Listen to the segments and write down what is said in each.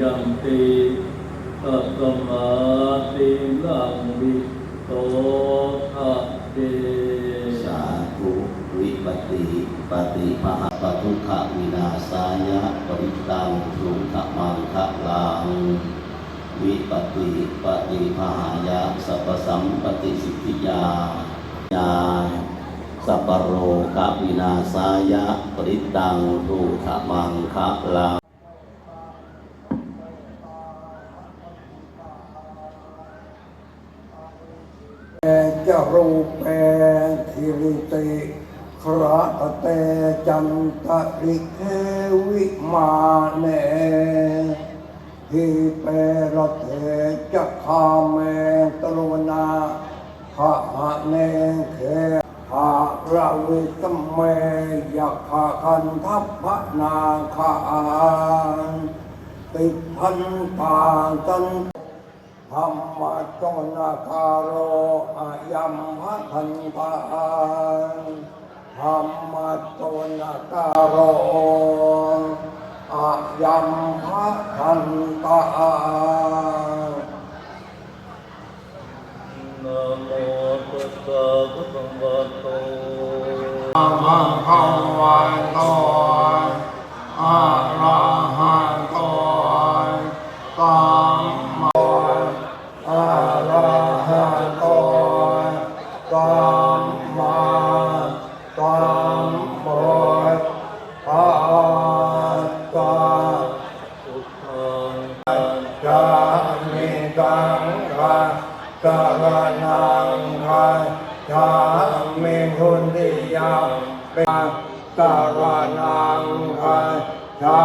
ยัมปิตัสมาติลังวิโตทะเตสาธุวิปติปฏิภาปทุกขวินาศายะปริตังสุขมังคะลังวิปติปฏิภาหายะสัพสัมปติสิทธิยาญาสัพโรกวินาศายะปริตังสุขมังคะลัง จันตริเควิมาเนฮิเปรเทจักขาเมตโลนาหะหะเนเคหะราวิตเมยักขะคันทัพพะนาคานติพันตาตันธรรมะจนาคาโรอายัมหะทันตา ธรรมะจนาคาโรอายัมหะทันตานะโมตัสสะภะคะวะโตอะระหะวันโตอะระหะโตสัมมาอะระ จะ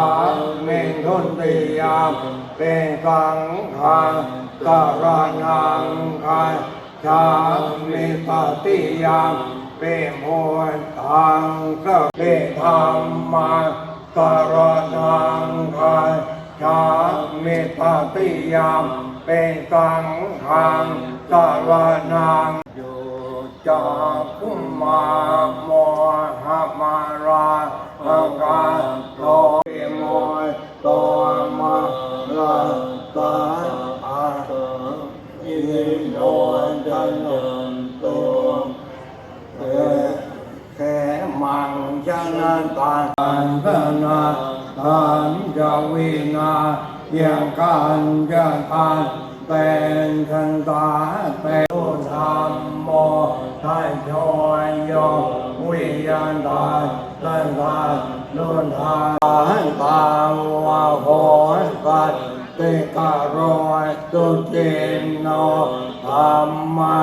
มีทุนที่ยาวเป็นกังคะกะระนังคะจะมีปฏิยามเป็นพุทธังก็เปธรรมกะระนังคะชามิปฏิยามเป็นกังขังกะระนังโยจากุมมาโมหมาราหังกาโตโมโตมาลาตาอาอิโนจันโตเอแค่มังจันตาอันตนาตันจวินายังกันจะทาน เป็นทันตาเป็นธรรมโมไทยชอยโยวิญญาณตาเล่นตาลุนทานตาวาโหกัดติการอยตุจินโนธรรมะ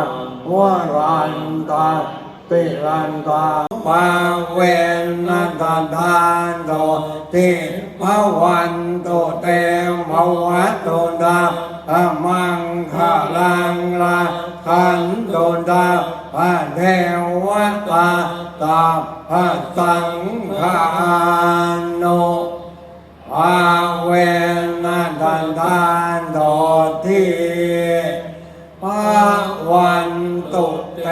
วรันตาติลันตาปาเวนนันตาทานโตติภาวันโตเตมวัตโตดา อะมังคาลังลาขันโตดาพระเทวตาตาพระสังฆานุภาเวนนันตาทานโตติภาวันโตเต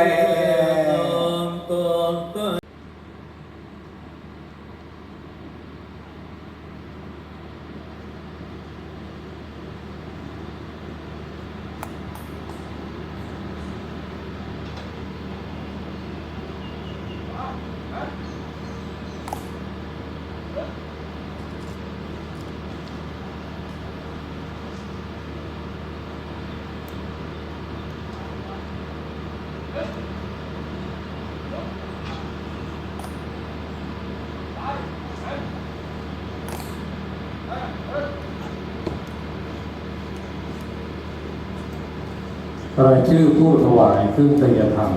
รายชื่อผู้ถวายเครื่องไตยธรรม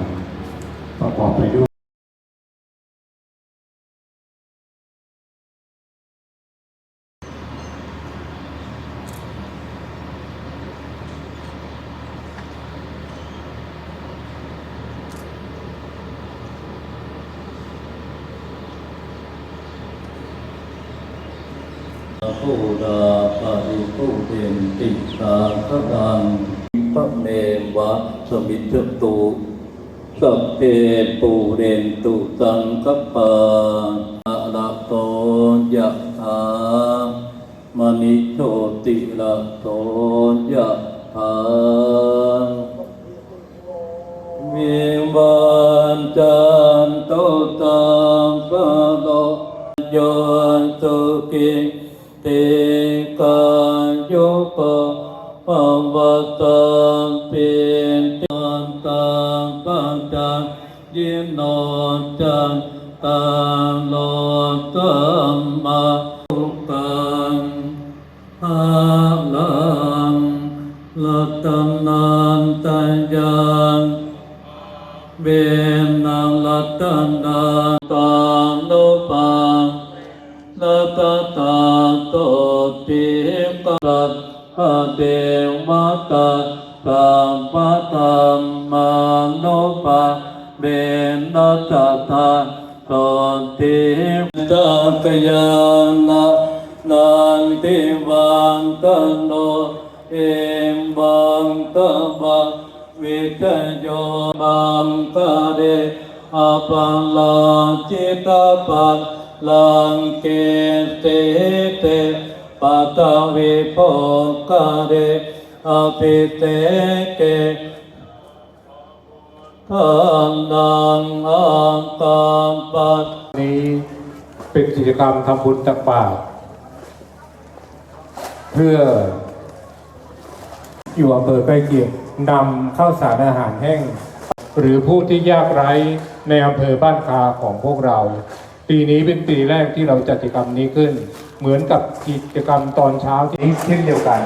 ประกอบไปด้วยผู้ดาปาริผู้เด่นติสาขดัง พระเนวะสมิทตุสัพเพปูเรนตุสังคปาอะระโตยะถามณิโชติละโสยะหาวิวันจันโตตัง วตังเป็นตังตังปัญจยิโนจันตังโลตัมมาทุกังอาลังลัตนันตัญญังเบนังลัตนันตังโนปังลัตตาโตติกัสหะ เดวะตาตัมปะตัมมาโนปังเบนัตตาโตติตากยานะนันติวังตโนเอมบังตบะวิทโยบังตะเดอาปัลลาจิตาปัลลังเกเตเต ปัตวิโภคาเดอภิเตเกทานังอังตังปัตนี้เป็นกิจกรรมทำบุญตักบาตรเพื่อ อยู่อำเภอใกล้เคียงนำข้าวสารอาหารแห้ง หรือผู้ที่ยากไร้ในอำเภอบ้านคาของพวกเรา ปีนี้เป็นปีแรกที่เราจัดกิจกรรมนี้ขึ้น เหมือนกับกิจกรรมตอนเช้าที่เช่นเดียวกัน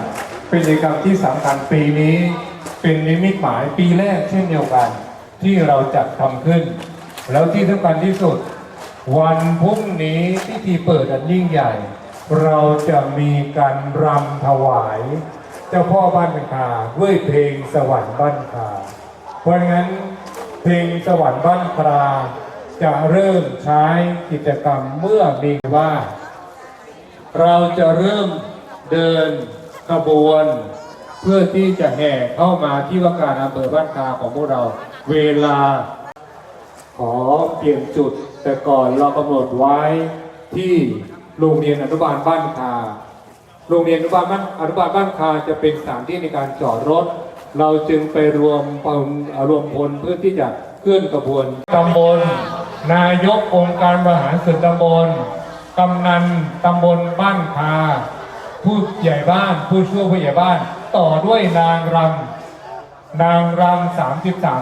เป็นกิจกรรมที่สำคัญปีนี้ เป็นนิมิตหมายปีแรกเช่นเดียวกัน ที่เราจัดทำขึ้น แล้วที่สำคัญที่สุด วันพรุ่งนี้พิธีเปิดอันยิ่งใหญ่ เราจะมีการรำถวาย เจ้าพ่อบ้านคาด้วยเพลงสวรรค์บ้านคาเพราะงั้นเพลงสวรรค์บ้านคา จะเริ่มใช้กิจกรรมเมื่อมีว่า เราจะเริ่มเดินขบวน เพื่อที่จะแห่เข้ามาที่ว่าการอำเภอบ้านคาของพวกเราเวลา ขอเปลี่ยนจุด แต่ก่อนเรากำหนดไว้ที่โรงเรียนอนุบาลบ้านคาโรงเรียนอนุบาลบ้านอนุบาลบ้านคาจะเป็นสถานที่ในการจอดรถ เราจึงไปรวมรวมพลเพื่อที่จะ เคลื่อนกระบวนตำบล นายกองค์การบริหารส่วนตำบลกำนันตำบลบ้านคาผู้ใหญ่บ้านผู้ช่วยผู้ใหญ่บ้าน ต่อด้วยนางรำนางรำสามสิบสาม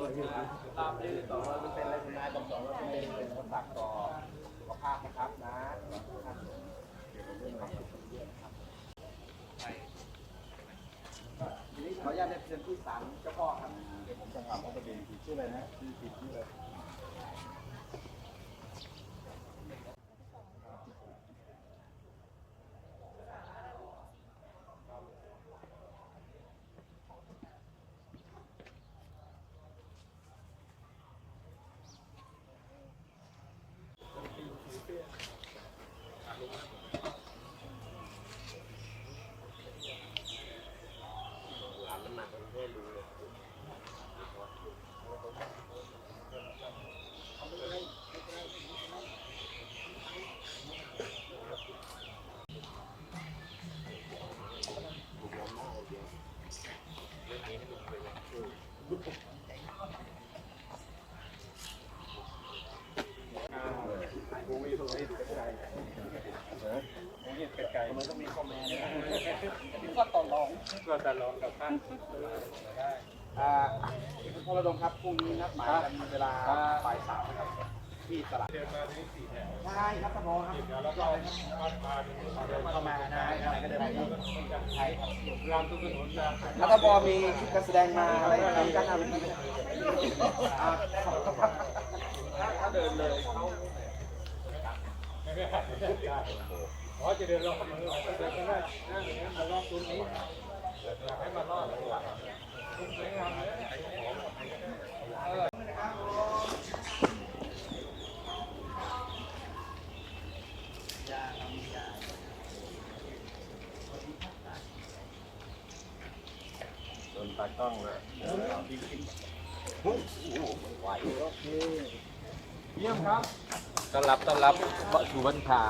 ตามที่สองร้อยเป็นอะไรคุณนายบอกสองร้อยเป็นคนตักต่อภาพนะครับนะทีนี้ขออนุญาตได้เชิญที่สาลเจ้าพ่อครับเดี๋ยวผมจะถามว่าประเด็นคือชื่ออะไรนะชื่อผิดชื่ออะไร ทำไต้องมีคอมเมนต์นี่ก็ต่อรองก็ต่อรองกับท่านได้อ่าคุณพ่อระดมครับพรุ่งนี้นัดหมายกันเวลาบ่ายสามนะครับที่ตลาดเดินมาที่สี่แถวใช่ครับพ่อครับแล้วก็มาเดินเข้ามาได้อะไรก็เด้ไปใช้รามตุนนแล้วถ้าบอมีชุดการแสดงมาอะไรกันกันอะไรถ้าเดินเลยเขา อ๋อจะเดินรอบเดินกันได้นั่งอย่างนี้มารอบตรงนี้ให้มารอบเลยว่ะสวยงามเลยเยี่ยมครับต้อนรับต้อนรับสู่บัญชา